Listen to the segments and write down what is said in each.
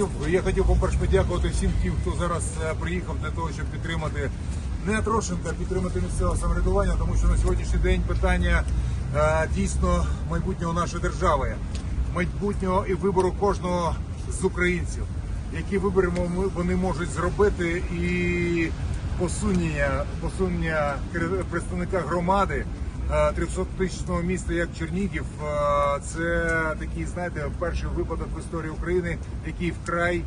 хотів, я хотів, по-перше, подякувати всім тим, хто зараз е, приїхав для того, щоб підтримати не Трошенка, підтримати місцеве самоврядування, тому що на сьогоднішній день питання е, дійсно майбутнього нашої держави, майбутнього і вибору кожного з українців. Які вибори вони можуть зробити і посунення, посунення представника громади 300-тисячного міста, як Чернігів, е, це такий, знаєте, перший випадок в історії України, який вкрай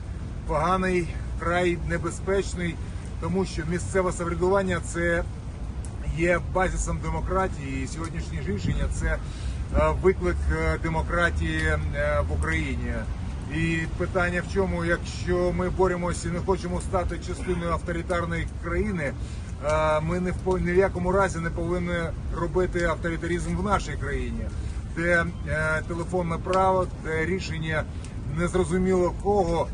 поганий, вкрай небезпечний, тому що місцеве самоврядування це є базисом демократії. І сьогоднішнє рішення це е, виклик е, демократії е, в Україні. І питання в чому, якщо ми боремося і не хочемо стати частиною авторитарної країни, е, ми не в ні в якому разі не повинні робити авторитаризм в нашій країні, де е, телефонне право, де рішення незрозуміло кого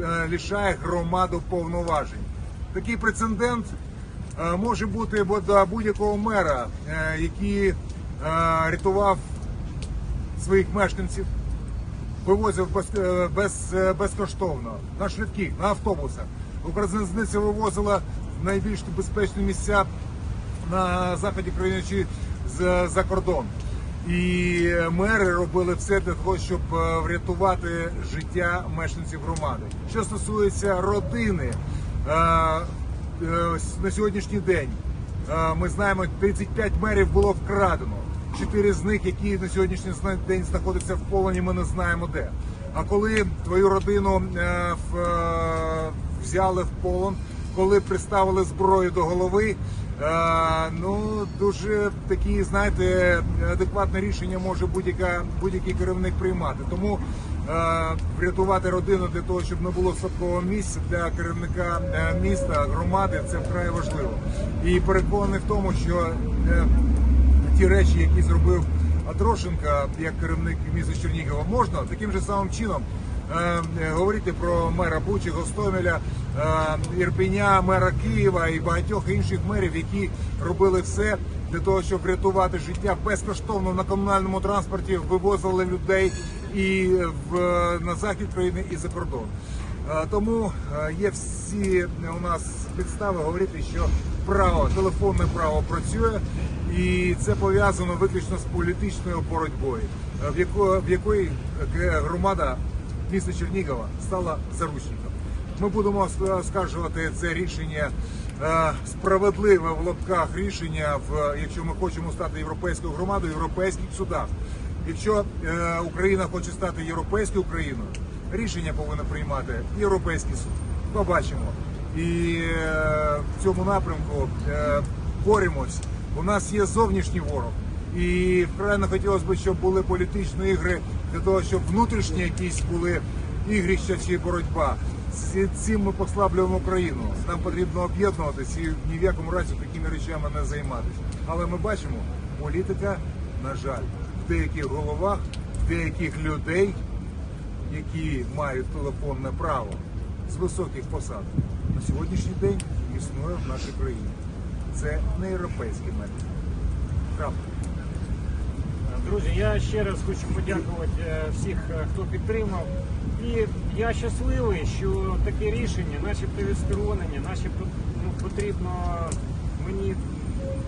е, лишає громаду повноважень. Такий прецедент е, може бути до будь-якого мера, е, який е, рятував своїх мешканців, вивозив без, е, без, е, безкоштовно на швидких, на автобусах. Укрзалізниця вивозила найбільш безпечні місця на заході країни чи за кордон. І мери робили все для того, щоб е, врятувати життя мешканців громади. Що стосується родини, е, е, на сьогоднішній день ми знаємо, 35 мерів було вкрадено. Чотири з них, які на сьогоднішній день знаходяться в полоні, ми не знаємо де. А коли твою родину взяли в полон, коли приставили зброю до голови, е, ну дуже такі, знаєте, адекватне рішення може будь-який керівник приймати. Тому е, врятувати родину для того, щоб не було слабкого місця для керівника е, міста, громади, це вкрай важливо. І переконаний в тому, що ті речі, які зробив Атрошенка як керівник міста Чернігова, можна таким же самим чином говорити про мера Бучі, Гостомеля, е, Ірпеня, мера Києва і багатьох інших мерів, які робили все для того, щоб врятувати життя безкоштовно на комунальному транспорті, вивозили людей і в на захід країни і за кордон. Е, Тому е, є всі у нас підстави говорити, що право, телефонне право працює, і це пов'язано виключно з політичною боротьбою, е, в яко- в якої е, громада міста Чернігова стала заручником. Ми будемо ск- скаржувати це рішення е, справедливе в лапках рішення, якщо ми хочемо стати європейською громадою, європейських судах. Якщо е, Україна хоче стати європейською країною, рішення повинен приймати Європейський суд. Побачимо. І е, в цьому напрямку боремось. У нас є зовнішній ворог. І не хотілося б, щоб були політичні ігри для того, щоб внутрішні якісь були ігрища чи боротьба. Ці- Цим ми послаблюємо Україну. Нам потрібно об'єднуватися і ні в якому разі такими речами не займатися. Але ми бачимо, політика, на жаль, в деяких головах, в деяких людей, які мають телефонне право з високих посад, на сьогоднішній день існує в нашій країні. Це не європейський метод. Правда. Друзі, я ще раз хочу подякувати е, всіх, е, хто підтримав. І я щасливий, що таке рішення, начебто відсторонення, начебто ну, потрібно мені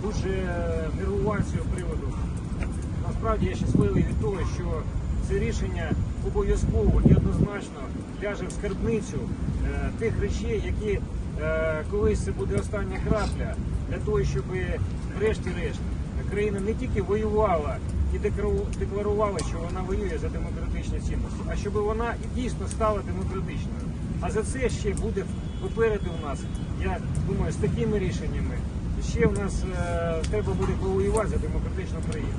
дуже нервувати з цього приводу. Насправді я щасливий від того, що це рішення обов'язково і однозначно ляже в скарбницю е, тих речей, які е, колись це буде остання крапля для того, щоб врешті-решт країна не тільки воювала і деклару- декларувала, що вона воює за демократичні цінності, а щоб вона і дійсно стала демократичною. А за це ще буде попереду у нас, я думаю, з такими рішеннями ще в нас е, треба буде повоювати за демократичну країну.